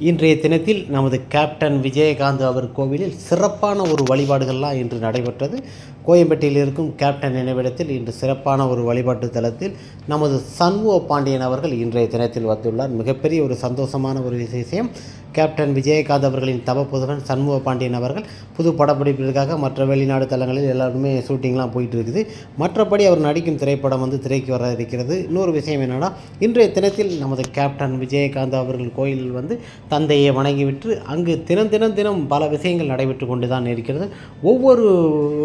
இன்றைய தினத்தில் நமது கேப்டன் விஜயகாந்த் அவர் கோவிலில் சிறப்பான ஒரு வழிபாடுகள்லாம் இன்று நடைபெற்றது. கோயம்பேட்டையில் இருக்கும் கேப்டன் நினைவிடத்தில் இன்று சிறப்பான ஒரு வழிபாட்டு தலத்தில் நமது சண்முக பாண்டியன் அவர்கள் இன்றைய தினத்தில் வந்துள்ளார். மிகப்பெரிய ஒரு சந்தோஷமான ஒரு விசேஷம். கேப்டன் விஜயகாந்த் அவர்களின் தவப்புதவன் சண்முக பாண்டியன் அவர்கள் புது படப்பிடிப்பிற்காக மற்ற வெளிநாடு தளங்களில் எல்லாருமே ஷூட்டிங்லாம் போயிட்டு இருக்குது மற்றபடி அவர் நடிக்கும் திரைப்படம் வந்து திரைக்கு வர இருக்கிறது. இன்னொரு விஷயம் என்னென்னா இன்றைய தினத்தில் நமது கேப்டன் விஜயகாந்த் அவர்கள் கோயிலில் வந்து தந்தையை வணங்கிவிட்டு அங்கு தினம் தினம் தினம் பல விஷயங்கள் நடைபெற்று கொண்டு தான் இருக்கிறது. ஒவ்வொரு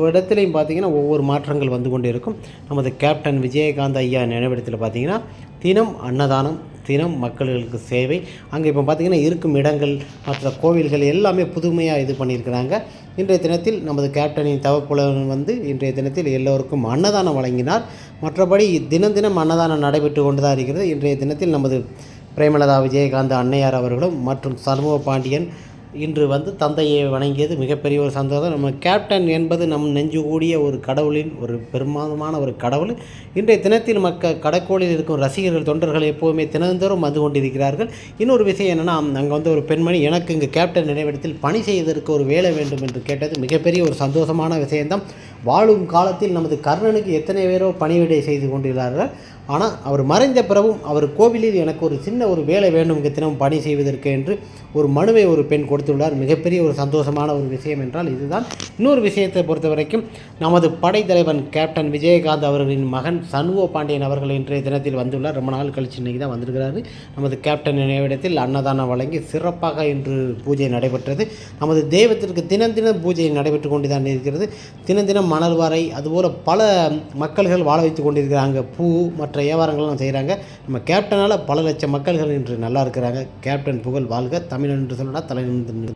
இடத்துலையும் பார்த்தீங்கன்னா ஒவ்வொரு மாற்றங்கள் வந்து கொண்டு இருக்கும் நமது கேப்டன் விஜயகாந்த் ஐயா நினைவிடத்தில் பார்த்தீங்கன்னா தினம் அன்னதானம் தினம் மக்களுக்கு சேவை. அங்கே இப்போ பார்த்திங்கன்னா இருக்கும் இடங்கள் மற்ற கோவில்கள் எல்லாமே புதுமையாக இது பண்ணியிருக்கிறாங்க. இன்றைய தினத்தில் நமது கேப்டனின் தவப்புலவன் வந்து இன்றைய தினத்தில் எல்லோருக்கும் அன்னதானம் வழங்கினார். மற்றபடி தினம் தினம் அன்னதானம் நடைபெற்று கொண்டு தான் இருக்கிறது. இன்றைய தினத்தில் நமது பிரேமலதா விஜயகாந்த் அன்னையார் அவர்களும் மற்றும் சண்முக பாண்டியன் இன்று வந்து தந்தையை வணங்கியது மிகப்பெரிய ஒரு சந்தோஷம். நம்ம கேப்டன் என்பது நம் நெஞ்சு கூடிய ஒரு கடவுளின் ஒரு பெருமாதமான ஒரு கடவுள். இன்றைய தினத்தில் மக்க கடற்கோளில் இருக்கும் ரசிகர்கள் தொண்டர்கள் எப்போதுமே தினந்தோறும் வந்து கொண்டிருக்கிறார்கள். இன்னொரு விஷயம் என்னென்னா அங்கே வந்து ஒரு பெண்மணி எனக்கு இங்கே கேப்டன் நினைவிடத்தில் பணி செய்வதற்கு ஒரு வேலை வேண்டும் என்று கேட்டது மிகப்பெரிய ஒரு சந்தோஷமான விஷயம்தான். வாழும் காலத்தில் நமது கர்ணனுக்கு எத்தனை பேரோ பணிவிடை செய்து கொண்டிருக்கிறார்கள். ஆனால் அவர் மறைந்த பிறகும் அவர் கோவிலில் எனக்கு ஒரு சின்ன ஒரு வேலை வேண்டும் இங்கே தினம் பணி செய்வதற்கு என்று ஒரு மனுவை ஒரு பெண் கொடுத்து கொடுத்துள்ளார். மிகப்பெரிய ஒரு சந்தோஷமான ஒரு விஷயம் என்றால் இதுதான். இன்னொரு விஷயத்தை பொறுத்த வரைக்கும் நமது படைத்தலைவன் கேப்டன் விஜயகாந்த் அவர்களின் மகன் சண்முக பாண்டியன் அவர்கள் இன்றைய தினத்தில் வந்துள்ளார். ரொம்ப நாள் கழிச்சு இன்றைக்கி தான் வந்திருக்கிறாரு. நமது கேப்டன் நினைவிடத்தில் அன்னதானம் வழங்கி சிறப்பாக இன்று பூஜை நடைபெற்றது. நமது தெய்வத்திற்கு தினம் தினம் பூஜை நடைபெற்று கொண்டு தான் இருக்கிறது. தினம் தினம் மணல்வாரை அதுபோல் பல மக்கள்கள் வாழ வைத்து கொண்டிருக்கிறாங்க. பூ மற்ற வியாபாரங்கள்லாம் செய்கிறாங்க நம்ம கேப்டனால் பல லட்சம் மக்கள்கள் இன்று நல்லா இருக்கிறாங்க. கேப்டன் புகழ் வாழ்க. தமிழ் என்று சொல்லலாம் தலை തിരഞ്ഞെടുപ്പ്